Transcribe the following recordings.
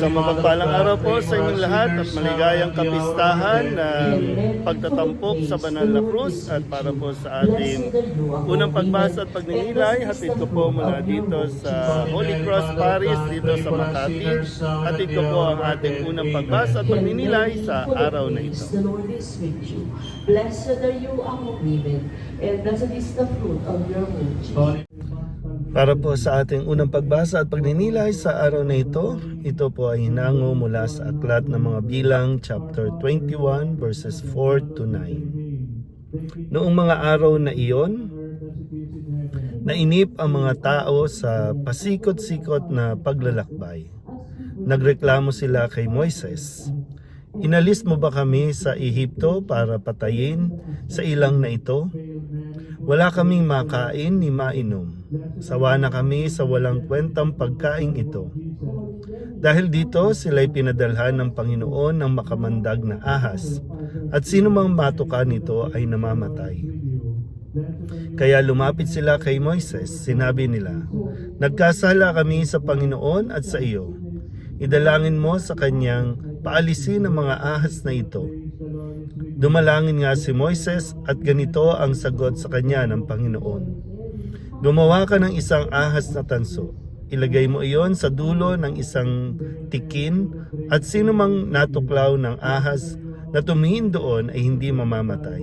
Isang mapagpalang araw po sa inyong lahat at maligayang kapistahan ng pagtatampok sa banal na krus at para po sa ating unang pagbasa at pagninilay, hatid ko po mula dito sa Holy Cross Parish dito sa Makati. Hatid ko po ang ating unang pagbasa at pagninilay sa araw na ito. Blessed are you among women, and blessed is the fruit of your womb, Jesus. Para po sa ating unang pagbasa at pagninilay sa araw na ito, ito po ay hinango mula sa Aklat ng mga Bilang chapter 21 verses 4 to 9. Noong mga araw na iyon, nainip ang mga tao sa pasikot-sikot na paglalakbay. Nagreklamo sila kay Moises, Inalis mo ba kami sa Ehipto para patayin sa ilang na ito? Wala kaming makain ni mainom. Sawa na kami sa walang kwentang pagkain ito. Dahil dito, sila'y pinadalhan ng Panginoon ng makamandag na ahas, at sino mang matuka nito ay namamatay. Kaya lumapit sila kay Moises, sinabi nila, Nagkasala kami sa Panginoon at sa iyo. Idalangin mo sa kanyang paalisin ang mga ahas na ito. Dumalangin nga si Moises at ganito ang sagot sa kanya ng Panginoon. Gumawa ka ng isang ahas na tanso. Ilagay mo iyon sa dulo ng isang tikin at sino mang natuklaw ng ahas na tumingin doon ay hindi mamamatay.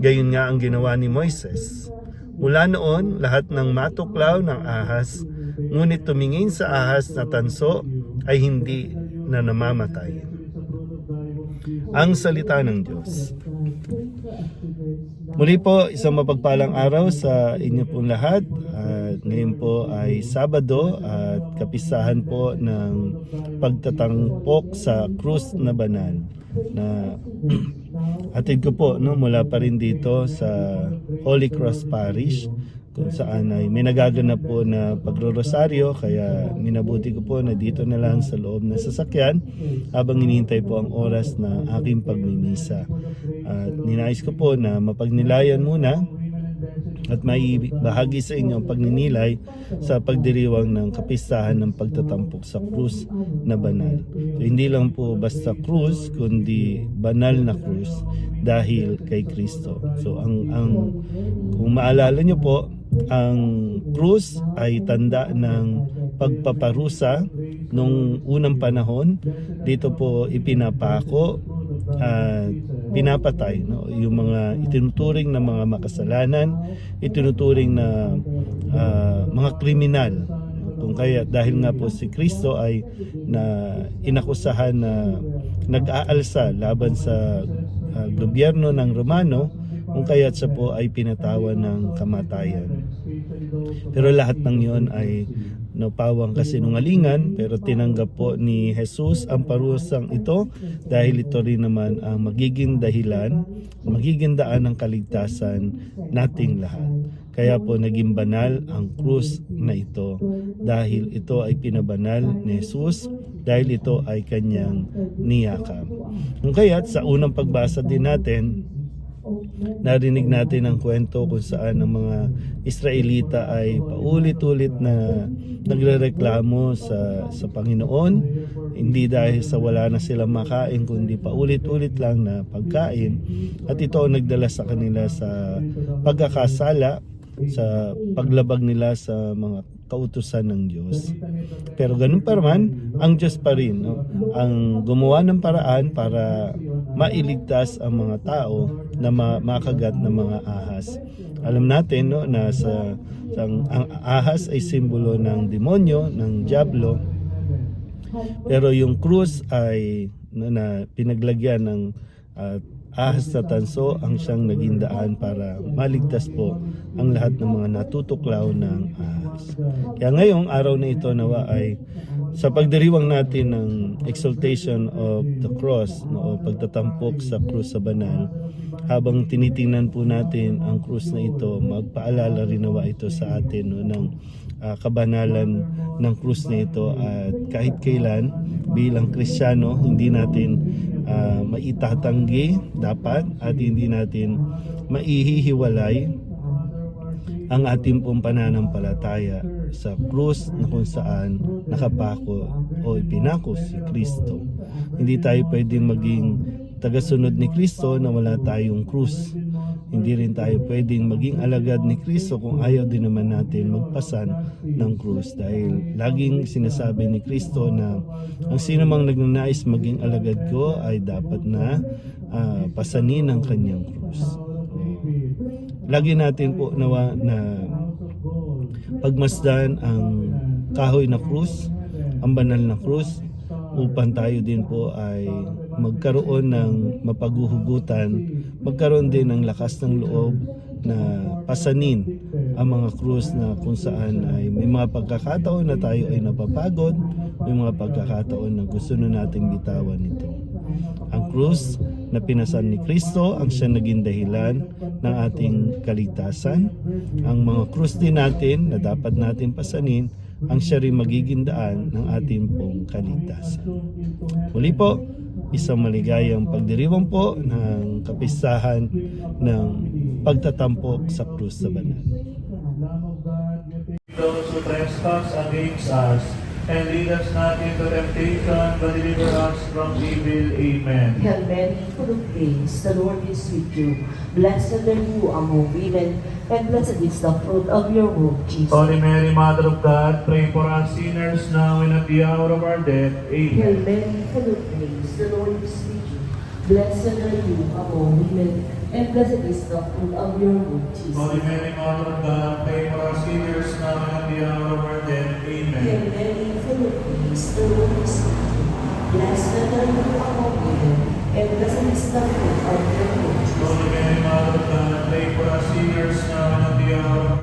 Gayon nga ang ginawa ni Moises. Mula noon, lahat ng matuklaw ng ahas, ngunit tumingin sa ahas na tanso ay hindi na namamatay. Ang salita ng Diyos. Muli po, isang mapagpalang araw sa inyo pong lahat. At ngayon po ay Sabado at kapisahan po ng pagtatangpok sa krus na banal na atid ko po no, mula pa rin dito sa Holy Cross Parish kung saan ay may nagaganap po na pagrorosaryo kaya minabuti ko po na dito na lang sa loob ng sasakyan habang hinihintay po ang oras na aking pagmimisa. At ninais ko po na mapagnilayan muna at may bahagi sa inyo ang pagninilay sa pagdiriwang ng kapistahan ng pagtatampok sa krus na banal. So, hindi lang po basta krus, kundi banal na krus dahil kay Kristo. So ang ang kung maalala nyo po, ang krus ay tanda ng pagpaparusa nung unang panahon. Dito po ipinapako at pinapatay no yung mga itinuturing na mga makasalanan itinuturing na ah, mga kriminal kung kaya dahil nga po si Kristo ay na inakusahan na nag-aalsa laban sa ah, gobyerno ng Romano kung kaya siya po ay pinatawan ng kamatayan pero lahat ng yon ay no pawang kasinungalingan pero tinanggap po ni Jesus ang parusang ito dahil ito rin naman ang magiging dahilan magiging daan ng kaligtasan nating lahat kaya po naging banal ang krus na ito dahil ito ay pinabanal ni Jesus dahil ito ay kanyang niyakap. Kung kaya't sa unang pagbasa din natin narinig natin ang kwento kung saan ang mga Israelita ay paulit-ulit na nagrereklamo sa sa Panginoon. Hindi dahil sa wala na silang makain kundi paulit-ulit lang na pagkain. At ito ang nagdala sa kanila sa pagkakasala sa paglabag nila sa mga kautusan ng Diyos. Pero ganun pa man, ang Diyos pa rin no? ang gumawa ng paraan para mailigtas ang mga tao na ma- makagat ng mga ahas. Alam natin no na sa, sa ang, ang ahas ay simbolo ng demonyo, ng diablo. Pero yung krus ay no, na pinaglagyan ng ah, ahas na tanso ang siyang naging daan para maligtas po ang lahat ng mga natutuklaw ng ahas. Kaya ngayong araw na ito nawa ay sa pagdiriwang natin ng exaltation of the cross no, pagtatampok sa krus sa banal habang tinitingnan po natin ang krus na ito magpaalala rin nawa ito sa atin no, ng ah, kabanalan ng krus na ito at kahit kailan bilang kristyano hindi natin ah, maitatanggi dapat at hindi natin maihihiwalay ang ating pong pananampalataya sa krus na kung saan nakapako o ipinako si Kristo. Hindi tayo pwedeng maging tagasunod ni Kristo na wala tayong krus. Hindi rin tayo pwedeng maging alagad ni Kristo kung ayaw din naman natin magpasan ng krus dahil laging sinasabi ni Kristo na ang sino mang nagnanais maging alagad ko ay dapat na ah, pasanin ang kanyang krus. Lagi natin po nawa na pagmasdan ang kahoy na krus, ang banal na krus, upang tayo din po ay magkaroon ng mapaguhugutan, magkaroon din ng lakas ng loob na pasanin ang mga krus na kung saan ay may mga pagkakataon na tayo ay napapagod, may mga pagkakataon na gusto na nating bitawan ito. Ang krus na pinasan ni Kristo ang siya naging dahilan ng ating kaligtasan. Ang mga krus din natin na dapat natin pasanin ang siya rin magiging daan ng ating pong kaligtasan. Muli po, isang maligayang pagdiriwang po ng kapistahan ng pagtatampok sa krus sa banal. those who trespass against us, and lead us not into temptation, but deliver us from evil. Amen. Hail Mary, full of grace, the Lord is with you. Blessed are you among women, and blessed is the fruit of your womb, Jesus. Holy Mary, Mother of God, pray for us sinners now and at the hour of our death. Hail Amen. Mary, full of grace, the Lord is with you. Blessed are you among women, and blessed is the fruit of your womb, Jesus. Holy Mary, Mother of God, pray for us sinners now and at the hour of our death. Hail Amen. Mary, full of grace, the Lord is with you. Blessed are you among women, and blessed is the fruit of your womb, Jesus. Holy Mary, Mother of God, pray for us sinners now and at